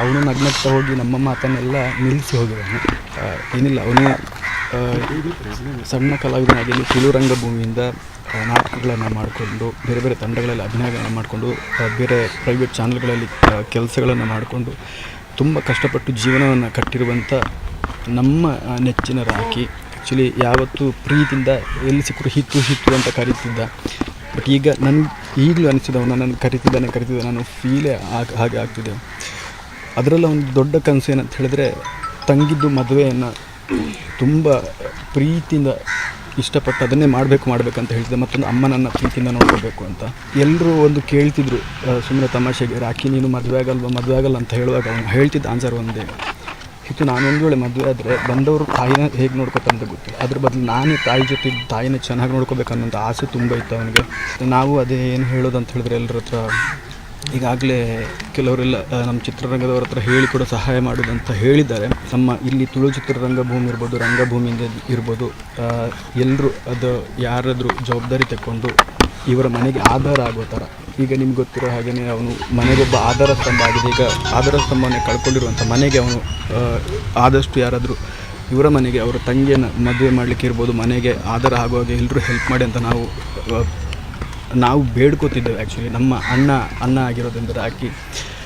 ಅವನು ನಗ್ನಗ್ತಾ ಹೋಗಿ ನಮ್ಮ ಮಾತನ್ನೆಲ್ಲ ನಿಲ್ಲಿಸಿ ಹೋಗಿದ್ದಾನೆ ಏನಿಲ್ಲ, ಅವನು ಸಣ್ಣ ಕಲಾವಿದನಾಗಿ ತುಳು ರಂಗಭೂಮಿಯಿಂದ ನಾಟಕಗಳನ್ನು ಮಾಡಿಕೊಂಡು, ಬೇರೆ ಬೇರೆ ತಂಡಗಳಲ್ಲಿ ಅಭಿನಯಗಳನ್ನು ಮಾಡಿಕೊಂಡು ಬೇರೆ ಪ್ರೈವೇಟ್ ಚಾನಲ್ಗಳಲ್ಲಿ ಕೆಲಸಗಳನ್ನು ಮಾಡಿಕೊಂಡು, ತುಂಬ ಕಷ್ಟಪಟ್ಟು ಜೀವನವನ್ನು ಕಟ್ಟಿರುವಂಥ ನಮ್ಮ ನೆಚ್ಚಿನ ರಾಕಿ ಆ್ಯಕ್ಚುಲಿ ಯಾವತ್ತೂ ಪ್ರೀತಿಯಿಂದ ಎಲ್ಲಿ ಸಿಕ್ಕರು ಹಿತ್ತು ಹಿತ್ತು ಅಂತ ಕರೀತಿದ್ದ. ಬಟ್ ಈಗ ನನ್ನ ಈಗಲೂ ಅನಿಸಿದ ಅವನು ನನ್ನ ಕರಿತಿದ್ದಾನೆ ಕರಿತಿದ್ದ ನಾನು ಫೀಲೇ ಆಗ, ಹಾಗೆ ಆಗ್ತಿದ್ದೆ ಅದರಲ್ಲ ಒಂದು ದೊಡ್ಡ ಕನಸು ಏನಂತ ಹೇಳಿದ್ರೆ, ತಂಗಿದ್ದು ಮದುವೆಯನ್ನು ತುಂಬ ಪ್ರೀತಿಯಿಂದ ಇಷ್ಟಪಟ್ಟು ಅದನ್ನೇ ಮಾಡಬೇಕು, ಮಾಡಬೇಕಂತ ಹೇಳ್ತಿದ್ದೆ ಮತ್ತೊಂದು ಅಮ್ಮ ನನ್ನ ಪ್ರೀತಿಯಿಂದ ನೋಡ್ಕೋಬೇಕು ಅಂತ. ಎಲ್ಲರೂ ಒಂದು ಕೇಳ್ತಿದ್ರು ಸುಮ್ಮನೆ ತಮಾಷೆಗೆ ರಾಕಿ ನೀನು ಮದುವೆ ಆಗಲ್ವ? ಮದುವೆ ಆಗಲ್ಲ ಅಂತ ಹೇಳುವಾಗ ಅವನು ಹೇಳ್ತಿದ್ದ ಆನ್ಸರ್ ಒಂದೇ. ಇತ್ತು ನಾನು ಒಂದು ವೇಳೆ ಮದುವೆ ಆದರೆ ಬಂದವರು ತಾಯಿನ ಹೇಗೆ ನೋಡ್ಕೋತಂತ ಗೊತ್ತಿಲ್ಲ. ಅದ್ರ ಬದಲು ನಾನೇ ತಾಯಿ ಜೊತೆ ತಾಯಿನ ಚೆನ್ನಾಗಿ ನೋಡ್ಕೋಬೇಕನ್ನೋಂಥ ಆಸೆ ತುಂಬ ಇತ್ತು ಅವನಿಗೆ. ನಾವು ಅದೇ ಏನು ಹೇಳೋದು ಅಂತ ಹೇಳಿದ್ರೆ ಎಲ್ಲರ ಹತ್ರ ಈಗಾಗಲೇ ಕೆಲವರೆಲ್ಲ ನಮ್ಮ ಚಿತ್ರರಂಗದವ್ರ ಹತ್ರ ಹೇಳಿ ಕೂಡ ಸಹಾಯ ಮಾಡೋದಂತ ಹೇಳಿದ್ದಾರೆ. ನಮ್ಮ ಇಲ್ಲಿ ತುಳು ಚಿತ್ರರಂಗ ಭೂಮಿ ಇರ್ಬೋದು, ರಂಗಭೂಮಿಯಿಂದ ಇರ್ಬೋದು ಎಲ್ಲರೂ ಅದು ಯಾರಾದರೂ ಜವಾಬ್ದಾರಿ ತಗೊಂಡು ಇವರ ಮನೆಗೆ ಆಧಾರ ಆಗೋ ಥರ. ಈಗ ನಿಮ್ಗೆ ಗೊತ್ತಿರೋ ಹಾಗೆಯೇ ಅವನು ಮನೆಗೊಬ್ಬ ಆಧಾರ ಸ್ತಂಭ ಆಗಿದೆ. ಈಗ ಆಧಾರ ಸ್ತಂಭವನ್ನು ಕಳ್ಕೊಂಡಿರುವಂಥ ಮನೆಗೆ ಅವನು ಆದಷ್ಟು ಯಾರಾದರೂ ಇವರ ಮನೆಗೆ, ಅವರ ತಂಗಿಯನ್ನು ಮದುವೆ ಮಾಡಲಿಕ್ಕೆ ಇರ್ಬೋದು, ಮನೆಗೆ ಆಧಾರ ಆಗುವಾಗ ಎಲ್ಲರೂ ಹೆಲ್ಪ್ ಮಾಡಿ ಅಂತ ನಾವು ನಾವು ಬೇಡ್ಕೋತಿದ್ದೇವೆ ಆ್ಯಕ್ಚುಲಿ ನಮ್ಮ ಅಣ್ಣ ಅಣ್ಣ ಆಗಿರೋದ್ರಿಂದ ಹಾಕಿ